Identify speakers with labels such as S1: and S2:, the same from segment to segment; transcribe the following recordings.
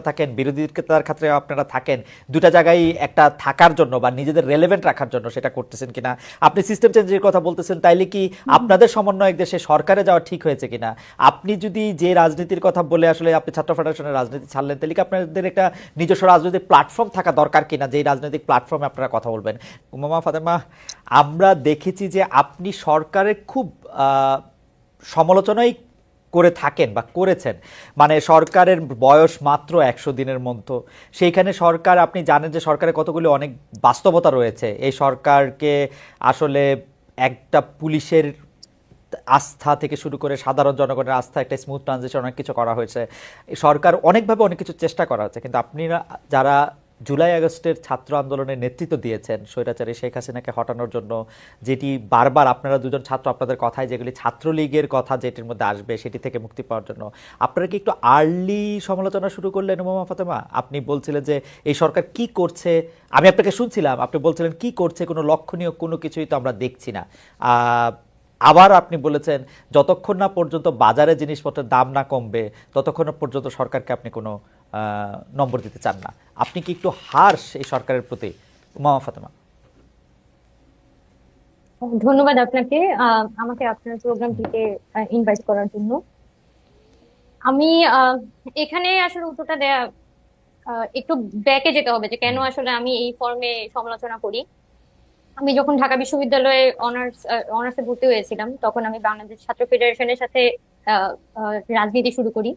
S1: থাকেন বিরোধিতার ক্ষেত্রে আপনারা থাকেন দুটা জায়গায় একটা থাকার জন্য বা নিজেদের রেলেভেন্ট রাখার জন্য সেটা করতেছেন কিনা? আপনি সিস্টেম চেঞ্জের কথা বলতেছেন তাইলে কি আপনাদের সমন্বয়ক দেশে সরকারে যাওয়া ঠিক হয়েছে কিনা? আপনি যদি যে রাজনীতির কথা বলে আসলে আপনি ছাত্র ফেডারেশনের রাজনীতি ছাড়লেন তাহলে কি আপনাদের একটা নিজস্ব রাজনৈতিক প্ল্যাটফর্ম থাকা দরকার কিনা? যেই রাজনৈতিক প্ল্যাটফর্মে আপনারা কথা বলবেন। মামা ফাতেমা আমরা দেখেছি যে আপনি সরকারের খুব আহ, সমালোচনাই করে থাকেন বা করেছেন। মানে সরকারের বয়স মাত্র একশো দিনের মধ্যে। সেইখানে সরকার, আপনি জানেন যে সরকারের কতগুলি অনেক বাস্তবতা রয়েছে। এই সরকারকে আসলে একটা পুলিশের আস্থা থেকে শুরু করে সাধারণ জনগণের আস্থা, একটা স্মুথ ট্রানজিশন অনেক কিছু করা হয়েছে। সরকার অনেকভাবে অনেক কিছু চেষ্টা করা হচ্ছে। কিন্তু আপনি যারা জুলাই আগস্টের ছাত্র আন্দোলনের নেতৃত্ব দিয়েছেন স্বৈরাচারী শেখ হাসিনাকে হটানোর জন্য, যেটি বারবার আপনারা দুজন ছাত্র আপনাদের কথায় যেগুলি ছাত্রলীগের কথা যেটির মধ্যে আসবে সেটি থেকে মুক্তি পাওয়ার জন্য। আপনারা কি একটু আর্লি সমালোচনা শুরু করলেন মোমা ফাতেমা? আপনি বলছিলেন যে এই সরকার কি করছে, আমি আপনাকে শুনছিলাম, আপনি বলছিলেন কি করছে, কোনো লক্ষণীয় কোনো কিছুই তো আমরা দেখছি না। আবার আপনি বলেছেন, যতক্ষণ না পর্যন্ত বাজারে জিনিসপত্রের দাম না কমবে, ততক্ষণ পর্যন্ত সরকারকে আপনি কোনো নম্বর দিতে চান না। আপনি কি একটু হার্শ এই সরকারের প্রতি? উমা ফাতেমা।
S2: ধন্যবাদ আপনাকে আমাকে আপনার প্রোগ্রামটিতে ইনভাইট করার জন্য। আমি এখানে আসলে উত্তরটা দেয়া একটু ব্যাকে যেতে হবে যে কেন আসলে আমি এই ফর্মে সমালোচনা করি। আমি যখন ঢাকা বিশ্ববিদ্যালয়ে অনার্স অনার্সে ভর্তি হয়েছিলাম তখন আমি বাংলাদেশ ছাত্র ফেডারেশনের সাথে রাজনীতি শুরু করি।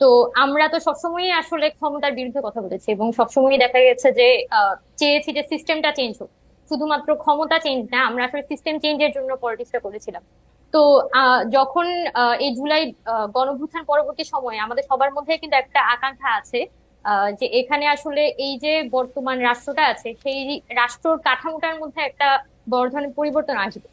S2: তো আমরা তো সবসময়ই আসলে ক্ষমতার বিরুদ্ধে কথা বলেছি এবং সবসময়ই দেখা গেছে যে চেয়েছি যে সিস্টেমটা চেঞ্জ হোক। শুধুমাত্র ক্ষমতা চেঞ্জ না আমরা আসলে সিস্টেম চেঞ্জের জন্য পলিটিক্সটা করেছিলাম। তো যখন এই জুলাই আহ, গণভ্যুত্থান পরবর্তী সময়ে আমাদের সবার মধ্যে কিন্তু একটা আকাঙ্ক্ষা আছে যে এখানে আসলে এই যে বর্তমান রাষ্ট্রটা আছে সেই রাষ্ট্রর কাঠামোটার মধ্যে একটা বড় ধরনের পরিবর্তন আসবে।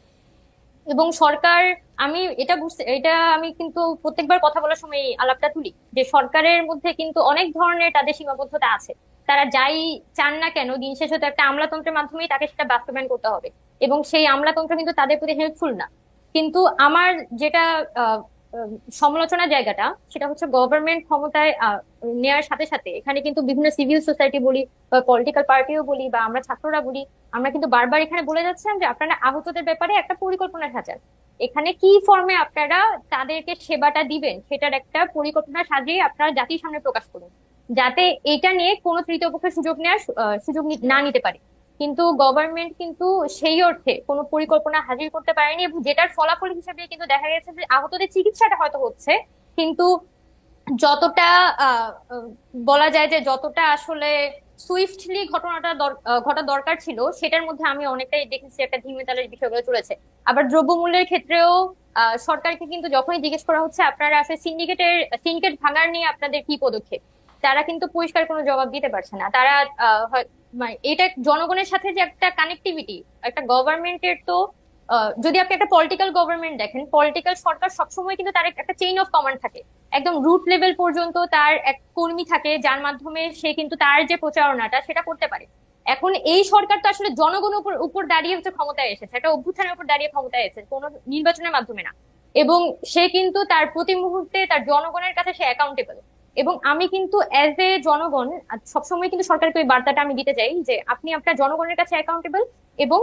S2: এবং সরকার, আমি এটা বুঝতে, এটা আমি কিন্তু প্রত্যেকবার কথা বলার সময় আলাপটা তুলি, যে সরকারের মধ্যে কিন্তু অনেক ধরনের তাদের সীমাবদ্ধতা আছে। তারা যাই চান না কেন, দিন শেষ হতে একটা আমলাতন্ত্রের মাধ্যমেই তাকে সেটা বাস্তবায়ন করতে হবে। এবং সেই আমলাতন্ত্র কিন্তু তাদের প্রতি হেল্পফুল না। কিন্তু আমার যেটা আহ, জায়গাটা সেটা হচ্ছে গভর্নমেন্ট ক্ষমতায় আহ, নেওয়ার সাথে সাথে এখানে কিন্তু বিভিন্ন সিভিল সোসাইটি বলি বা পলিটিক্যাল পার্টিও বলি বা আমরা ছাত্ররা বলি আমরা কিন্তু বারবার এখানে বলে যাচ্ছিলাম যে আপনারা আহতদের ব্যাপারে একটা পরিকল্পনা সাজান। এখানে কি ফর্মে আপনারা তাদেরকে সেবাটা দিবেন সেটার একটা পরিকল্পনা সাজিয়ে আপনারা জাতির সামনে প্রকাশ করুন। যাতে এটা নিয়ে কোনো তৃতীয় পক্ষের সুযোগ নেওয়ার সুযোগ না নিতে পারে। কিন্তু গভর্নমেন্ট কিন্তু সেই অর্থে কোনো পরিকল্পনা হাজির করতে পারেনি এবং যেটার ফলাফল হিসেবে কিন্তু দেখা গেছে যে আহতদের চিকিৎসাটা হয়তো হচ্ছে। কিন্তু যতটা বলা যায় যে যতটা আসলে সুইফটলি ঘটনাটা ঘটা দরকার ছিল, সেটার মধ্যে আমি অনেকটাই দেখেছি একটা ধীমে তালের বিষয়গুলো চলেছে। আবার দ্রব্যমূল্যের ক্ষেত্রেও সরকারকে কিন্তু যখনই জিজ্ঞেস করা হচ্ছে, আপনারা আসলে সিন্ডিকেটের সিন্ডিকেট ভাঙার নিয়ে আপনাদের কি পদক্ষেপ? তারা কিন্তু পরিষ্কার কোনো জবাব দিতে পারছে না। তারা মানে এটা জনগণের সাথে যে একটা কানেক্টিভিটি একটা গভর্নমেন্টের তো যদি আপনি একটা পলিটিক্যাল গভর্নমেন্ট দেখেন পলিটিক্যাল সরকার সবসময় কিন্তু তার একটা চেইন অফ কমান্ড থাকে। একদম রুট লেভেল পর্যন্ত তার এক কর্মী থাকে, যার মাধ্যমে সে কিন্তু তার যে প্রচারণাটা সেটা করতে পারে। এখন এই সরকার তো আসলে জনগণের উপর উপর দাঁড়িয়ে হচ্ছে ক্ষমতায় এসেছে, একটা অভ্যুত্থানের উপর দাঁড়িয়ে ক্ষমতায় এসেছে, কোনো নির্বাচনের মাধ্যমে না। এবং সে কিন্তু তার প্রতি মুহূর্তে তার জনগণের কাছে সে অ্যাকাউন্টেবল এবং আমি কিন্তু অ্যাজ এ জনগণ সবসময় কিন্তু সরকারকে ওই বার্তাটা আমি দিতে চাই যে আপনি আপনার জনগণের কাছে অ্যাকাউন্টেবল এবং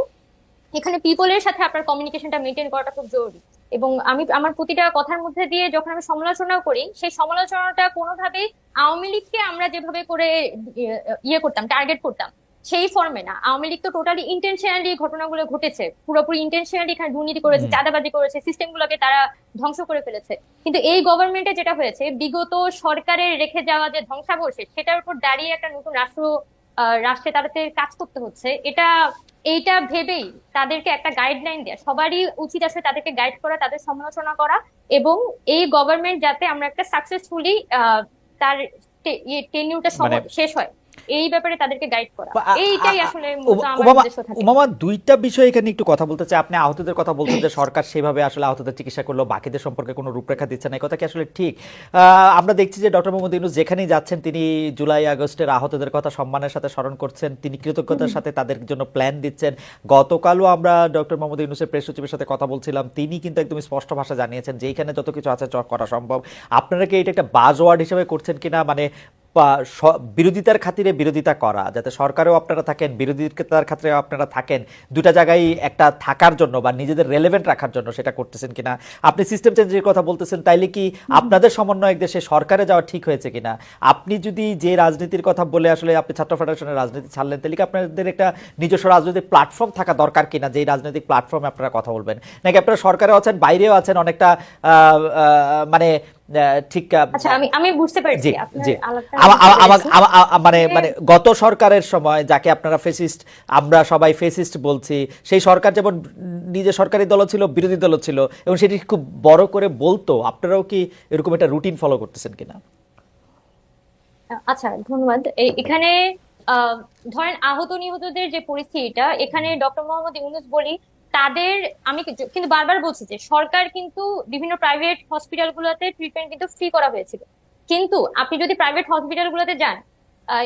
S2: এখানে পিপলের সাথে আপনার কমিউনিকেশনটা মেনটেন করাটা খুব জরুরি। এবং আমি, আমার প্রতিটা কথার মধ্যে দিয়ে যখন আমি সমালোচনাও করি, সেই সমালোচনাটা কোনোভাবেই আওয়ামী লীগকে আমরা যেভাবে করে, ইয়ে- ইয়ে করতাম টার্গেট করতাম সেই ফর্মে না। আওয়ামী লীগ তো টোটালি ইন্টেনশনালি ঘটনাগুলো ঘটেছে। পুরোপুরি ইন্টেনশনালি এখানে দুর্নীতি করেছে। চাঁদাবাজি করেছে সিস্টেম গুলোকে তারা ধ্বংস করে ফেলেছে। কিন্তু এই গভর্নমেন্টে যেটা হয়েছে বিগত সরকারের রেখে যাওয়া যে ধ্বংসাবশেষ সেটার উপর দাঁড়িয়ে একটা নতুন রাষ্ট্র রাষ্ট্রে তাদের কাজ করতে হচ্ছে। এটা এইটা ভেবেই তাদেরকে একটা গাইডলাইন দেয়া সবারই উচিত আছে তাদেরকে গাইড করা তাদের সমালোচনা করা এবং এই গভর্নমেন্ট যাতে আমরা একটা সাকসেসফুলি তার টেনিউটা
S1: মানে-
S2: শেষ হয়। এই ব্যাপারে তাদেরকে গাইড করা। এইটাই আসলে
S1: উমামা দুইটা বিষয় এখানে একটু কথা বলতে চাই। আপনি আহতদের কথা বলছেন যে সরকার সেভাবে আসলে আহতদের চিকিৎসা করল বাকিদের সম্পর্কে কোনো রূপরেখা দিচ্ছে না এই কথা কি আসলে ঠিক? আমরা দেখছি যে ডক্টর মোহাম্মদ ইউনুস যেখানেই যাচ্ছেন তিনি জুলাই আগস্টের আহতদের কথা সম্মানের সাথে স্মরণ করছেন তিনি কৃতজ্ঞতার সাথে তাদের জন্য প্ল্যান দিচ্ছেন। গতকালও আমরা ডক্টর মোহাম্মদ ইউনুসের প্রেস সচিবের সাথে কথা বলছিলাম তিনি কিন্তু একদম স্পষ্ট ভাষা জানিয়েছেন যে এইখানে যত কিছু আছে চ- করা সম্ভব। আপনারা কি এটা একটা বাজওয়ার্ড হিসেবে করছেন কিনা? মানে বিরোধিতার খাতিরে বিরোধিতা করা যাতে সরকারেও আপনারা থাকেন বিরোধিতার খাতিরে আপনারা থাকেন দুটা জায়গায় একটা থাকার জন্য বা নিজেদের রেলেভেন্ট রাখার জন্য সেটা করতেছেন কিনা? আপনি সিস্টেম চেঞ্জের কথা বলতেছেন তাইলে কি আপনাদের সমন্বয়ক দেশে সরকারে যাওয়া ঠিক হয়েছে কিনা? আপনি যদি যে রাজনীতির কথা বলে আসলে আপনি ছাত্র ফেডারেশনের রাজনীতি ছাড়লেন তাহলে কি আপনাদের একটা নিজস্ব রাজনৈতিক প্ল্যাটফর্ম থাকা দরকার কিনা যে রাজনৈতিক প্ল্যাটফর্মে আপনারা কথা বলবেন? নাকি আপনারা সরকারেও আছেন বাইরেও আছেন অনেকটা মানে ঠিক
S2: আচ্ছা আমি আমি বুঝতে পেরেছি
S1: মানে মানে গত সরকারের সময় যাকে আপনারা ফেসিস্ট আমরা সবাই ফেসিস্ট বলছি সেই সরকার যেমন নিজে সরকারি দল ছিল বিরোধী দল ছিল এবং সেটি খুব বড় করে বলতো আপনারাও কি এরকম একটা রুটিন ফলো করতেছেন কিনা?
S2: আচ্ছা ধন্যবাদ। এখানে আহ, ধরেন আহত নিহতদের যে পরিস্থিতিটা এখানে ডক্টর মোহাম্মদ ইউনুস বলি তাদের, আমি কিন্তু বারবার বলছি যে সরকার কিন্তু বিভিন্ন প্রাইভেট হসপিটালগুলোতে ট্রিটমেন্ট কিন্তু ফ্রি করা হয়েছিল। কিন্তু আপনি যদি প্রাইভেট হসপিটালগুলোতে যান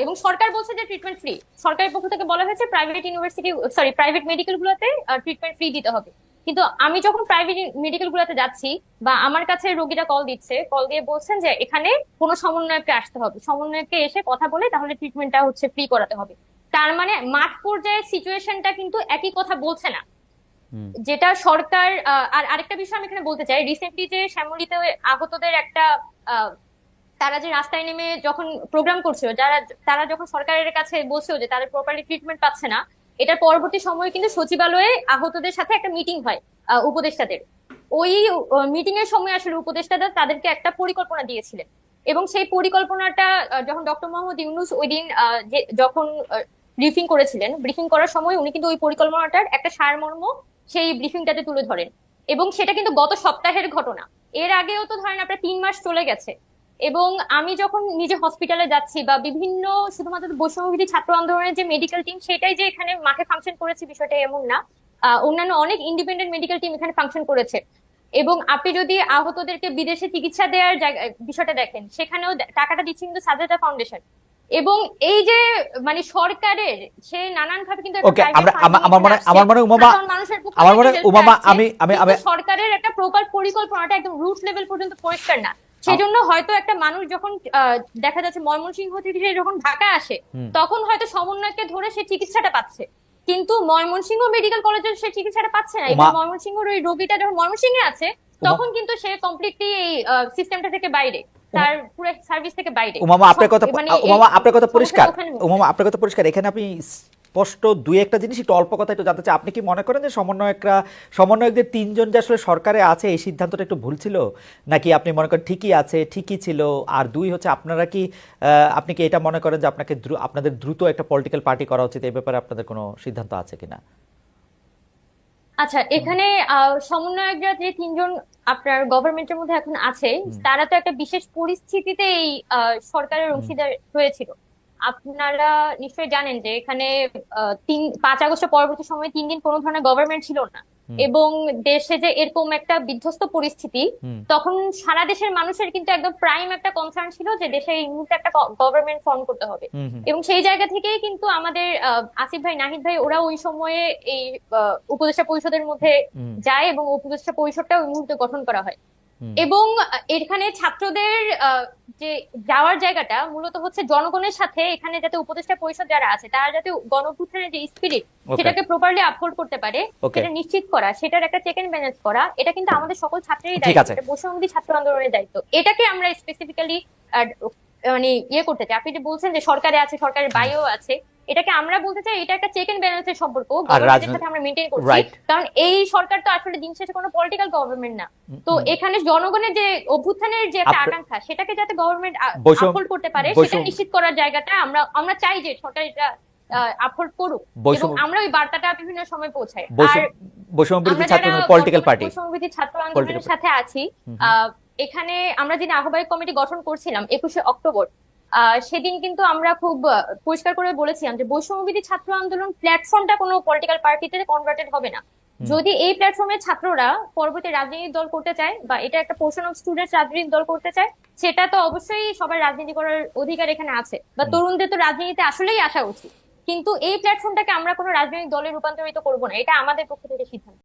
S2: এবং সরকার বলছে যে ট্রিটমেন্ট ফ্রি সরকারের পক্ষ থেকে বলা হয়েছে প্রাইভেট ইউনিভার্সিটি সরি প্রাইভেট মেডিকেলগুলোতে ট্রিটমেন্ট ফ্রি দিতে হবে। কিন্তু আমি যখন প্রাইভেট মেডিকেল গুলোতে যাচ্ছি, বা আমার কাছে রোগীরা কল দিচ্ছে কল দিয়ে বলছেন যে এখানে কোনো সমন্বয়কে আসতে হবে। সমন্বয়কে এসে কথা বলে তাহলে ট্রিটমেন্টটা হচ্ছে ফ্রি করাতে হবে। তার মানে মাঠ পর্যায়ে সিচুয়েশনটা কিন্তু একই কথা বলছে না। যেটা সরকার আর আরেকটা বিষয় আমি এখানে বলতে চাই। রিসেন্টলি যে শ্যামলিতে আহতদের একটা তারা যে রাস্তায় নেমে যখন প্রোগ্রাম করছিল, যারা, তারা যখন সরকারের কাছে বলছিল যে তাদের প্রপারলি ট্রিটমেন্ট পাচ্ছে না, এটার পরবর্তী সময়ে কিন্তু সচিবালয়ে আহতদের সাথে একটা মিটিং হয় উপদেষ্টাদের। ওই মিটিং এর সময় আসলে উপদেষ্টাদের তাদেরকে একটা পরিকল্পনা দিয়েছিলেন। এবং সেই পরিকল্পনাটা যখন ডক্টর মোহাম্মদ ইউনুস ওই দিন যখন ব্রিফিং করেছিলেন ব্রিফিং করার সময় উনি কিন্তু ওই পরিকল্পনাটার একটা সারমর্ম সেই ব্রিফিংটাতে তুলে ধরেন। এবং সেটা কিন্তু গত সপ্তাহের ঘটনা। এর আগেও তো ধরেন আপনার তিন মাস চলে গেছে। এবং আমি যখন নিজে হসপিটালে যাচ্ছি বা বিভিন্ন শুধুমাত্র বৈষম্যবিধি ছাত্র আন্দোলনের যে মেডিকেল টিম সেটাই যে এখানে মাঠে ফাংশন করেছে বিষয়টা এমন না। অন্যান্য অনেক ইন্ডিপেন্ডেন্ট মেডিকেল টিম এখানে ফাংশন করেছে। এবং আপনি যদি আহতদেরকে বিদেশে চিকিৎসা দেওয়ার বিষয়টা দেখেন, সেখানেও টাকাটা দিচ্ছে কিন্তু সাজেদা ফাউন্ডেশন এবং এই যে মানে সরকারের সে নানান ভাবে কিন্তু
S1: ওকে আমরা আমার মনে আমার মনে উমামা আমার মনে উমামা আমি আমি
S2: সরকারের একটা প্রপার পরিকল্পনাটা একদম রুট লেভেল পর্যন্ত পরিষ্কার না। সেই জন্য হয়তো একটা মানুষ যখন দেখা যাচ্ছে ময়মনসিংহ থেকে সে যখন ঢাকা আসে তখন হয়তো সমন্বয়কে ধরে সে চিকিৎসাটা পাচ্ছে। কিন্তু ময়মনসিংহ মেডিকেল কলেজে সে চিকিৎসাটা পাচ্ছে না।
S1: উমা-
S2: ময়মনসিংহর ওই রোগীটা যখন ময়মনসিংহে আছে তখন কিন্তু সে কমপ্লিটলি এই সিস্টেমটা থেকে বাইরে। তার পুরো সার্ভিস থেকে বাইরে।
S1: উমামা আপনার কথা
S2: মানে
S1: উমামা আপনার কথা পরিষ্কার। উমামা আপনার কথা পরিষ্কার। এখানে আপনি স্পষ্ট দুই একটা জিনিস একটু অল্প কথা একটু জানতে চাই। আপনি কি মনে করেন যে সমন্বয়করা সমন্বয়কদের তিনজন যে আসলে সরকারে আছে এই সিদ্ধান্তটা একটু ভুল ছিল? নাকি আপনি মনে করেন ঠিকই আছে ঠিকই ছিল? আর দুই হচ্ছে আপনারা কি আহ, আপনি কি এটা মনে করেন যে আপনাকে আপনাদের দ্রুত একটা পলিটিক্যাল পার্টি করা উচিত? এই ব্যাপারে আপনাদের কোনো সিদ্ধান্ত আছে কিনা?
S2: আচ্ছা এখানে আহ, সমন্বয়করা যে তিনজন আপনার গভর্নমেন্টের মধ্যে এখন আছে তারা তো একটা বিশেষ পরিস্থিতিতে এই আহ, সরকারের অংশীদার হয়েছিল। আপনারা নিশ্চয়ই জানেন যে এখানে তিন পাঁচ আগস্ট পরবর্তী সময়ে তিন দিন কোনো ধরনের গভর্নমেন্ট ছিল না। এবং দেশে যে এরকম একটা বিধ্বস্ত পরিস্থিতি তখন সারা দেশের মানুষের কিন্তু একদম প্রাইম একটা কনসার্ন ছিল যে দেশে এই মুহূর্তে একটা গভর্নমেন্ট ফর্ম করতে হবে। এবং সেই জায়গা থেকেই কিন্তু আমাদের আসিফ ভাই নাহিদ ভাই ওরা ওই সময়ে এই উপদেষ্টা পরিষদের মধ্যে যায় এবং উপদেষ্টা পরিষদটা ওই মুহূর্তে গঠন করা হয়। এবং এখানে ছাত্রদের আহ, যে যাওয়ার জায়গাটা মূলত হচ্ছে জনগণের সাথে এখানে যাতে উপদেষ্টা পরিষদ যারা আছে তারা যাতে গণভূতের যে স্পিরিট সেটাকে প্রপারলি আপহোল্ড করতে পারে সেটা নিশ্চিত করা সেটার একটা চেক এন্ড ব্যালেন্স করা এটা কিন্তু আমাদের সকল ছাত্রেরই দায়িত্ব। এটা ছাত্র আন্দোলনের দায়িত্ব। এটাকে আমরা স্পেসিফিক্যালি মানে ইয়ে করতে চাই। আপনি যে বলছেন যে সরকারে আছে সরকারের বাইরেও আছে এটাকে আমরা বলতে চাই এটা একটা চেক এন্ড ব্যালেন্সের সম্পর্ক। গভর্নমেন্টের সাথে আমরা মেনটেন করছি. কারণ এই সরকার তো আসলে দিন শেষে কোনো পলিটিক্যাল গভর্নমেন্ট না। তো এখানে জনগণের যে অভ্যুত্থানের যে একটা আকাঙ্ক্ষা সেটাকে যাতে গভর্নমেন্ট আপহোল্ড করতে পারে সেটা নিশ্চিত করার জায়গাটা আমরা আমরা চাই যে সরকার এটা আপহোল্ড করুক। এবং আমরা ওই বার্তাটা বিভিন্ন সময় পৌঁছাই। আর
S1: ছাত্র পলিটিক্যাল পার্টি
S2: বৈষম্যবিধি ছাত্র আন্দোলনের সাথে আছি আহ, এখানে আমরা যিনি আহ্বায়ক কমিটি গঠন করছিলাম একুশে অক্টোবর আহ, সেদিন কিন্তু আমরা খুব পরিষ্কার করে বলেছিলাম যে বৈষম্যবিধি ছাত্র আন্দোলন প্ল্যাটফর্মটা কোনো পলিটিক্যাল পার্টিতে কনভার্টেড হবে না। যদি এই প্ল্যাটফর্মের ছাত্ররা পরবর্তী রাজনৈতিক দল করতে চায় বা এটা একটা পোর্শন অফ স্টুডেন্টস রাজনৈতিক দল করতে চায় সেটা তো অবশ্যই সবার রাজনীতি করার অধিকার এখানে আছে। বা তরুণদের তো রাজনীতিতে আসলেই আসা উচিত। কিন্তু এই প্ল্যাটফর্মটাকে আমরা কোনো রাজনৈতিক দলে রূপান্তরিত করব না এটা আমাদের পক্ষ থেকে সিদ্ধান্ত।